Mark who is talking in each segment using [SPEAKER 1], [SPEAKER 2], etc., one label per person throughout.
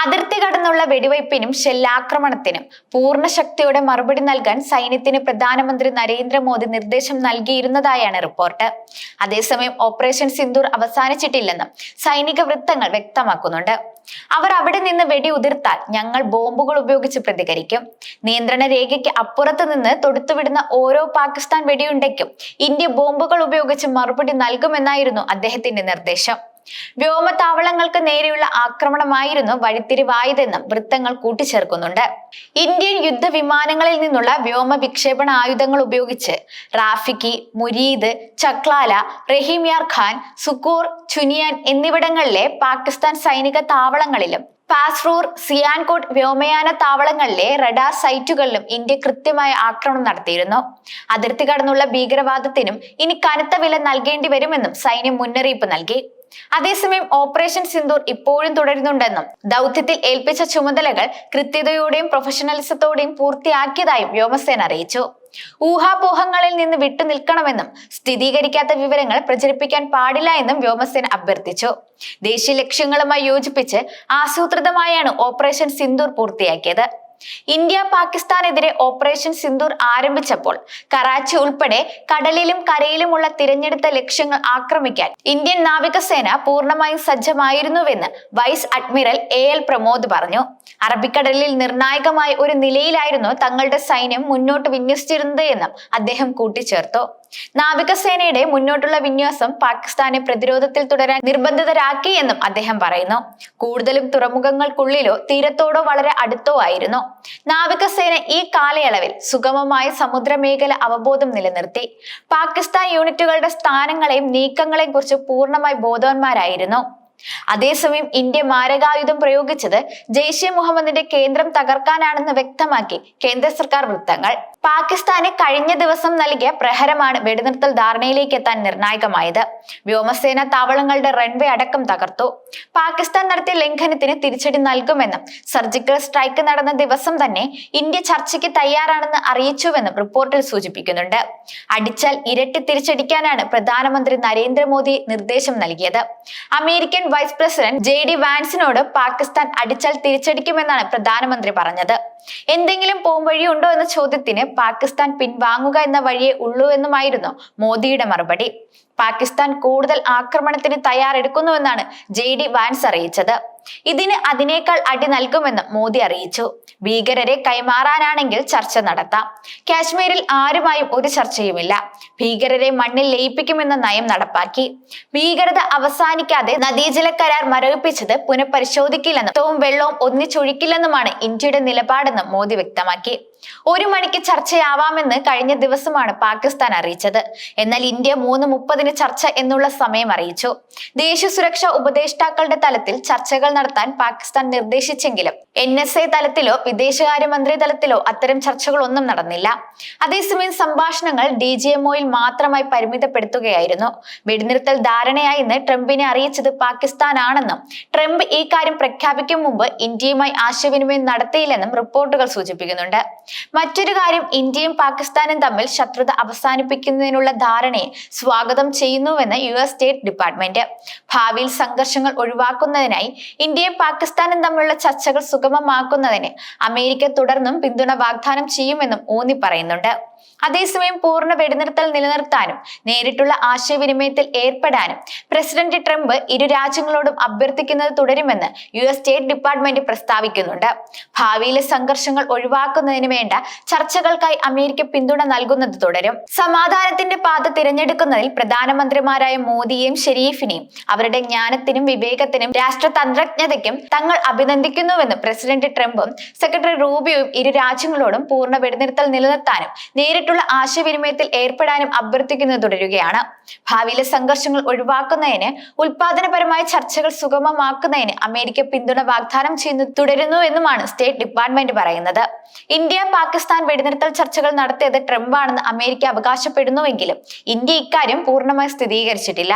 [SPEAKER 1] അതിർത്തി കടന്നുള്ള വെടിവയ്പ്പിനും ഷെല്ലാക്രമണത്തിനും പൂർണ ശക്തിയോടെ മറുപടി നൽകാൻ സൈന്യത്തിന് പ്രധാനമന്ത്രി നരേന്ദ്രമോദി നിർദ്ദേശം നൽകിയിരുന്നതായാണ് റിപ്പോർട്ട്. അതേസമയം ഓപ്പറേഷൻ സിന്ദൂർ അവസാനിച്ചിട്ടില്ലെന്നും സൈനിക വൃത്തങ്ങൾ വ്യക്തമാക്കുന്നുണ്ട്. അവർ അവിടെ നിന്ന് വെടി ഉതിർത്താൽ ഞങ്ങൾ ബോംബുകൾ ഉപയോഗിച്ച് പ്രതികരിക്കും. നിയന്ത്രണ രേഖയ്ക്ക് അപ്പുറത്ത് നിന്ന് തൊടുത്തുവിടുന്ന ഓരോ പാകിസ്ഥാൻ വെടിയുണ്ടയ്ക്കും ഇന്ത്യ ബോംബുകൾ ഉപയോഗിച്ച് മറുപടി നൽകുമെന്നായിരുന്നു അദ്ദേഹത്തിന്റെ നിർദ്ദേശം. വ്യോമതാവളങ്ങൾക്ക് നേരെയുള്ള ആക്രമണമായിരുന്നു വഴിത്തിരിവായതെന്നും വൃത്തങ്ങൾ കൂട്ടിച്ചേർക്കുന്നുണ്ട്. ഇന്ത്യൻ യുദ്ധവിമാനങ്ങളിൽ നിന്നുള്ള വ്യോമ വിക്ഷേപണ ആയുധങ്ങൾ ഉപയോഗിച്ച് റാഫിക്കി മുരീദ് ചക്ലാല റഹീംയാർ ഖാൻ സുക്കൂർ ചുനിയാൻ എന്നിവിടങ്ങളിലെ പാകിസ്ഥാൻ സൈനിക താവളങ്ങളിലും പാസ്റൂർ സിയാൻകോട്ട് വ്യോമയാന താവളങ്ങളിലെ റഡാർ സൈറ്റുകളിലും ഇന്ത്യ കൃത്യമായ ആക്രമണം നടത്തിയിരുന്നു. അതിർത്തി കടന്നുള്ള ഭീകരവാദത്തിനും ഇനി കനത്ത വില നൽകേണ്ടി വരുമെന്നും സൈന്യം മുന്നറിയിപ്പ് നൽകി. അതേസമയം ഓപ്പറേഷൻ സിന്ദൂർ ഇപ്പോഴും തുടരുന്നുണ്ടെന്നും ദൗത്യത്തിൽ ഏൽപ്പിച്ച ചുമതലകൾ കൃത്യതയോടെയും പ്രൊഫഷണലിസത്തോടെയും പൂർത്തിയാക്കിയതായും വ്യോമസേന അറിയിച്ചു. ഊഹാപോഹങ്ങളിൽ നിന്ന് വിട്ടുനിൽക്കണമെന്നും സ്ഥിരീകരിക്കാത്ത വിവരങ്ങൾ പ്രചരിപ്പിക്കാൻ പാടില്ല എന്നും വ്യോമസേന അഭ്യർത്ഥിച്ചു. ദേശീയ ലക്ഷ്യങ്ങളുമായി യോജിപ്പിച്ച് ആസൂത്രിതമായാണ് ഓപ്പറേഷൻ സിന്ദൂർ പൂർത്തിയാക്കിയത്. ഇന്ത്യ പാകിസ്ഥാനെതിരെ ഓപ്പറേഷൻ സിന്ദൂർ ആരംഭിച്ചപ്പോൾ കറാച്ചി ഉൾപ്പെടെ കടലിലും കരയിലുമുള്ള തിരഞ്ഞെടുത്ത ലക്ഷ്യങ്ങൾ ആക്രമിക്കാൻ ഇന്ത്യൻ നാവികസേന പൂർണമായും സജ്ജമായിരുന്നുവെന്ന് vice admiral A L Pramod പറഞ്ഞു. അറബിക്കടലിൽ നിർണായകമായ ഒരു നിലയിലായിരുന്നു തങ്ങളുടെ സൈന്യം മുന്നോട്ട് വിന്യസിച്ചിരുന്നത് എന്നും അദ്ദേഹം കൂട്ടിച്ചേർത്തു. നാവികസേനയുടെ മുന്നോട്ടുള്ള വിന്യാസം പാകിസ്ഥാനെ പ്രതിരോധത്തിൽ തുടരാൻ നിർബന്ധിതരാക്കി എന്നും അദ്ദേഹം പറയുന്നു. കൂടുതലും തുറമുഖങ്ങൾക്കുള്ളിലോ തീരത്തോടോ വളരെ അടുത്തോ ആയിരുന്നു. നാവികസേന ഈ കാലയളവിൽ സുഗമമായ സമുദ്രമേഖല അവബോധം നിലനിർത്തി. പാകിസ്ഥാൻ യൂണിറ്റുകളുടെ സ്ഥാനങ്ങളെയും നീക്കങ്ങളെയും കുറിച്ച് പൂർണമായി ബോധവാന്മാരായിരുന്നു. അതേസമയം ഇന്ത്യ മാരകായുധം പ്രയോഗിച്ചത് ജെയ്ഷെ മുഹമ്മദിന്റെ കേന്ദ്രം തകർക്കാനാണെന്ന് വ്യക്തമാക്കി കേന്ദ്ര സർക്കാർ വൃത്തങ്ങൾ. പാകിസ്ഥാന് കഴിഞ്ഞ ദിവസം നൽകിയ പ്രഹരമാണ് വെടിനിർത്തൽ ധാരണയിലേക്ക് എത്താൻ നിർണായകമായത്. വ്യോമസേന താവളങ്ങളുടെ റൺവേ അടക്കം തകർത്തു. പാകിസ്ഥാൻ നടത്തിയ ലംഘനത്തിന് തിരിച്ചടി നൽകുമെന്നും സർജിക്കൽ സ്ട്രൈക്ക് നടന്ന ദിവസം തന്നെ ഇന്ത്യ ചർച്ചയ്ക്ക് തയ്യാറാണെന്ന് അറിയിച്ചുവെന്നും റിപ്പോർട്ടിൽ സൂചിപ്പിക്കുന്നുണ്ട്. അടിച്ചാൽ ഇരട്ടി തിരിച്ചടിക്കാനാണ് പ്രധാനമന്ത്രി നരേന്ദ്രമോദി നിർദ്ദേശം നൽകിയത്. American vice president J D വാൻസിനോട് Pakistan അടിച്ചാൽ തിരിച്ചടിക്കുമെന്നാണ് പ്രധാനമന്ത്രി പറഞ്ഞത്. എന്തെങ്കിലും പോംവഴി ഉണ്ടോ എന്ന ചോദ്യത്തിന് പാകിസ്ഥാൻ പിൻവാങ്ങുക എന്ന വഴിയേ ഉള്ളൂ എന്നുമായിരുന്നു മോദിയുടെ മറുപടി. പാകിസ്ഥാൻ കൂടുതൽ ആക്രമണത്തിന് തയ്യാറെടുക്കുന്നുവെന്നാണ് ജെ ഡി വാൻസ് അറിയിച്ചത്. ഇതിന് അതിനേക്കാൾ അടി നൽകുമെന്ന് മോദി അറിയിച്ചു. ഭീകരരെ കൈമാറാനാണെങ്കിൽ ചർച്ച നടത്താം. കാശ്മീരിൽ ആരുമായും ഒരു ചർച്ചയുമില്ല. ഭീകരരെ മണ്ണിൽ ലയിപ്പിക്കുമെന്ന നയം നടപ്പാക്കി. ഭീകരത അവസാനിക്കാതെ നദീജല കരാർ മരവിപ്പിച്ചത് പുനഃപരിശോധിക്കില്ലെന്നും വും വെള്ളവും ഒന്നിച്ചൊഴിക്കില്ലെന്നുമാണ് ഇന്ത്യയുടെ നിലപാടെന്ന് മോദി വ്യക്തമാക്കി. ഒരു മണിക്ക് ചർച്ചയാവാമെന്ന് കഴിഞ്ഞ ദിവസമാണ് പാകിസ്ഥാൻ അറിയിച്ചത്. എന്നാൽ ഇന്ത്യ മൂന്ന് മുപ്പതിന് ചർച്ച എന്നുള്ള സമയം അറിയിച്ചു. ദേശീയ സുരക്ഷാ ഉപദേഷ്ടാക്കളുടെ തലത്തിൽ ചർച്ചകൾ നടത്താൻ പാകിസ്ഥാൻ നിർദ്ദേശിച്ചെങ്കിലും എൻ എസ് എ തലത്തിലോ വിദേശകാര്യമന്ത്രി തലത്തിലോ അത്തരം ചർച്ചകളൊന്നും നടന്നില്ല. അതേസമയം സംഭാഷണങ്ങൾ ഡി ജി എംഒയിൽ മാത്രമായി പരിമിതപ്പെടുത്തുകയായിരുന്നു. വെടിനിർത്തൽ ധാരണയായെന്ന് ട്രംപിനെ അറിയിച്ചത് പാകിസ്ഥാനാണെന്നും ട്രംപ് ഈ കാര്യം പ്രഖ്യാപിക്കും മുമ്പ് ഇന്ത്യയുമായി ആശയവിനിമയം നടത്തിയില്ലെന്നും റിപ്പോർട്ടുകൾ സൂചിപ്പിക്കുന്നുണ്ട്. മറ്റൊരു കാര്യം ഇന്ത്യയും പാകിസ്ഥാനും തമ്മിൽ ശത്രുത അവസാനിപ്പിക്കുന്നതിനുള്ള ധാരണയെ സ്വാഗതം ചെയ്യുന്നുവെന്ന് യു എസ് സ്റ്റേറ്റ് ഡിപ്പാർട്ട്മെന്റ്. ഭാവിയിൽ സംഘർഷങ്ങൾ ഒഴിവാക്കുന്നതിനായി ഇന്ത്യയും പാകിസ്ഥാനും തമ്മിലുള്ള ചർച്ചകൾ സുഗമമാക്കുന്നതിന് അമേരിക്ക തുടർന്നും പിന്തുണ വാഗ്ദാനം ചെയ്യുമെന്നും ഊന്നി പറയുന്നുണ്ട്. അതേസമയം പൂർണ വെടിനിർത്തൽ നിലനിർത്താനും നേരിട്ടുള്ള ആശയവിനിമയത്തിൽ ഏർപ്പെടാനും പ്രസിഡന്റ് ട്രംപ് ഇരു രാജ്യങ്ങളോടും അഭ്യർത്ഥിക്കുന്നത് തുടരുമെന്ന് യു എസ് സ്റ്റേറ്റ് ഡിപ്പാർട്ട്മെന്റ് പ്രസ്താവിക്കുന്നുണ്ട്. ഭാവിയിലെ സംഘർഷങ്ങൾ ഒഴിവാക്കുന്നതിന് വേണ്ട ചർച്ചകൾക്കായി അമേരിക്ക പിന്തുണ നൽകുന്നത് തുടരും. സമാധാനത്തിന്റെ പാത തിരഞ്ഞെടുക്കുന്നതിൽ പ്രധാനമന്ത്രിമാരായ മോദിയെയും ഷെരീഫിനെയും അവരുടെ ജ്ഞാനത്തിനും വിവേകത്തിനും രാഷ്ട്രതന്ത്രജ്ഞതയ്ക്കും തങ്ങൾ അഭിനന്ദിക്കുന്നുവെന്ന് പ്രസിഡന്റ് ട്രംപും സെക്രട്ടറി റൂബിയോയും ഇരു രാജ്യങ്ങളോടും പൂർണ വെടിനിർത്തൽ നിലനിർത്താനും നേരിട്ടുള്ള ആശയവിനിമയത്തിൽ ഏർപ്പെടാനും അഭ്യർത്ഥിക്കുന്നത് തുടരുകയാണ്. ഭാവിയിലെ സംഘർഷങ്ങൾ ഒഴിവാക്കുന്നതിന് ഉൽപാദനപരമായ ചർച്ചകൾ സുഗമമാക്കുന്നതിന് അമേരിക്ക പിന്തുണ വാഗ്ദാനം ചെയ്യുന്നു തുടരുന്നു എന്നുമാണ് സ്റ്റേറ്റ് ഡിപ്പാർട്ട്മെന്റ് പറയുന്നത്. ഇന്ത്യ പാകിസ്ഥാൻ വെടിനിർത്തൽ ചർച്ചകൾ നടത്തിയത് ട്രംപാണെന്ന് അമേരിക്ക അവകാശപ്പെടുന്നുവെങ്കിലും ഇന്ത്യ ഇക്കാര്യം പൂർണമായി സ്ഥിരീകരിച്ചിട്ടില്ല.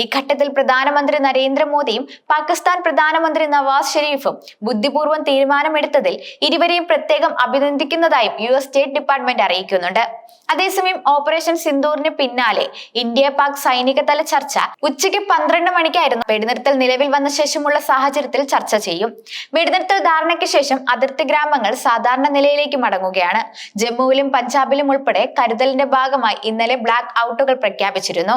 [SPEAKER 1] ഈ ഘട്ടത്തിൽ പ്രധാനമന്ത്രി നരേന്ദ്രമോദിയും പാകിസ്ഥാൻ പ്രധാനമന്ത്രി നവാസ് ഷെരീഫും ബുദ്ധിപൂർവം തീരുമാനമെടുത്തതിൽ ഇരുവരെയും പ്രത്യേകം അഭിനന്ദിക്കുന്നതായും യു എസ് സ്റ്റേറ്റ് ഡിപ്പാർട്ട്മെന്റ് അറിയിക്കുന്നുണ്ട്. നടക്കുന്നുണ്ട്. അതേസമയം ഓപ്പറേഷൻ സിന്ദൂറിന് പിന്നാലെ ഇന്ത്യ പാക് സൈനിക തല ചർച്ച ഉച്ചയ്ക്ക് പന്ത്രണ്ട് മണിക്കായിരുന്നു വെടിനിർത്തൽ നിലവിൽ വന്ന ശേഷമുള്ള സാഹചര്യത്തിൽ ചർച്ച ചെയ്യും. വെടിനിർത്തൽ ധാരണയ്ക്ക് ശേഷം അതിർത്തി ഗ്രാമങ്ങൾ സാധാരണ നിലയിലേക്ക് മടങ്ങുകയാണ്. ജമ്മുവിലും പഞ്ചാബിലും ഉൾപ്പെടെ കരുതലിന്റെ ഭാഗമായി ഇന്നലെ ബ്ലാക്ക് ഔട്ടുകൾ പ്രഖ്യാപിച്ചിരുന്നു.